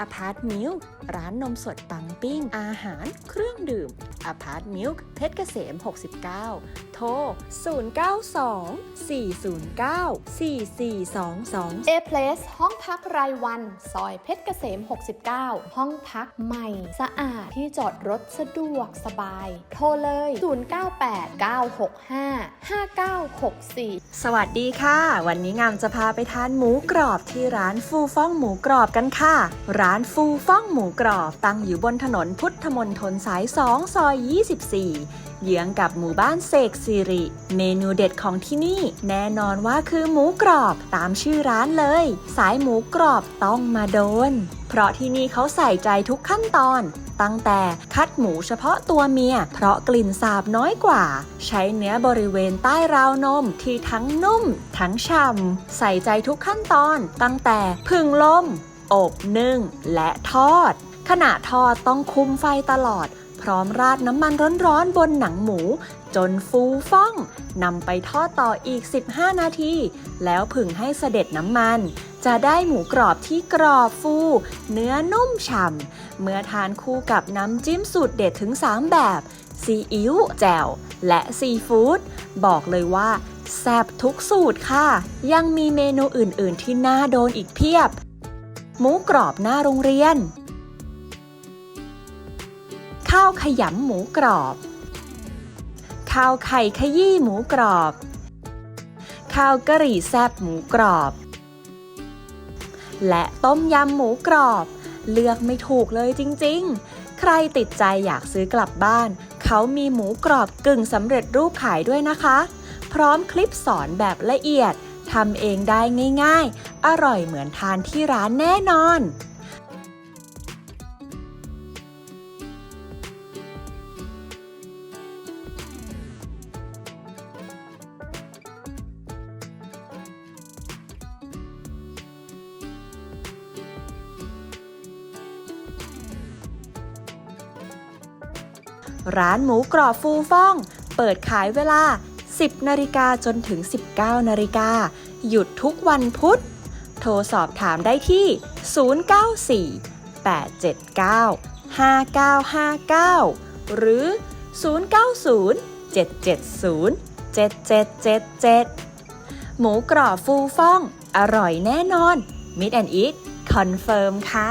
อพาร์ตมิลร้านนมสดปังปิ้ง อาหาร เครื่องดื่มอพาร์ตมิลเพชรเกษม 69 โทร 092 409 4422เอเพลสห้องพักรายวัน ซอยเพชรเกษม 69 ห้องพักใหม่ สะอาดที่จอดรถสะดวกสบาย โทรเลย 098 965 5964 สวัสดีค่ะ วันนี้งามจะพาไปทานหมูกรอบที่ร้านฟูฟ่องหมูกรอบกันค่ะร้านานฟูฟ่องหมูกรอบตั้งอยู่บนถนนพุทธมณฑลสาย 2 ซอย 24 เยื้องกับหมู่บ้านเสกสิริ เมนูเด็ดของที่นี่ แน่นอนว่าคือหมูกรอบตามชื่อร้านเลย สายหมูกรอบต้องมาโดน เพราะที่นี่เขาใส่ใจทุกขั้นตอนตั้งแต่คัดหมูเฉพาะตัวเมีย เพราะกลิ่นสาบน้อยกว่า ใช้เนื้อบริเวณใต้ราวนมที่ทั้งนุ่ม ทั้งฉ่ำใส่ใจทุกขั้นตอน ตั้งแต่พึ่งลม อบนึ่ง และทอด ขณะทอดต้องคุมไฟตลอด พร้อมราดน้ำมันร้อนๆบนหนังหมู จนฟูฟ่องนำไปทอดต่ออีก 15 นาที แล้วผึ่งให้เสด็จน้ำมัน จะได้หมูกรอบที่กรอบฟู เนื้อนุ่มฉ่ำเมื่อทานคู่กับน้ำจิ้มสูตรเด็ดถึง 3 แบบซีอิ๊วแจ่ว และซีฟู้ดบอกเลยว่าแซ่บทุกสูตรค่ะ ยังมีเมนูอื่น ๆ ที่น่าโดนอีกเพียบ หมูกรอบหน้าโรงเรียน ข้าวขยำหมูกรอบ ข้าวไข่ขยี้หมูกรอบ ข้าวกะหรี่แซบหมูกรอบ และต้มยำหมูกรอบ เลือกไม่ถูกเลยจริง ๆ ใครติดใจอยากซื้อกลับบ้าน เขามีหมูกรอบกึ่งสำเร็จรูปขายด้วยนะคะ พร้อมคลิปสอนแบบละเอียดำเองได้ง่ายๆ อร่อยเหมือนทานที่ร้านแน่นอน ร้านหมูกรอบฟูฟ่อง เปิดขายเวลา 10 นาฬิกาจนถึง 19 นาฬิกา หยุดทุกวันพุธ โทรสอบถามได้ที่ 094 879 5959 หรือ 090 770 7777 หมูกรอบฟูฟ่อง อร่อยแน่นอนมิดแอนอีทคอนเฟิร์มค่ะ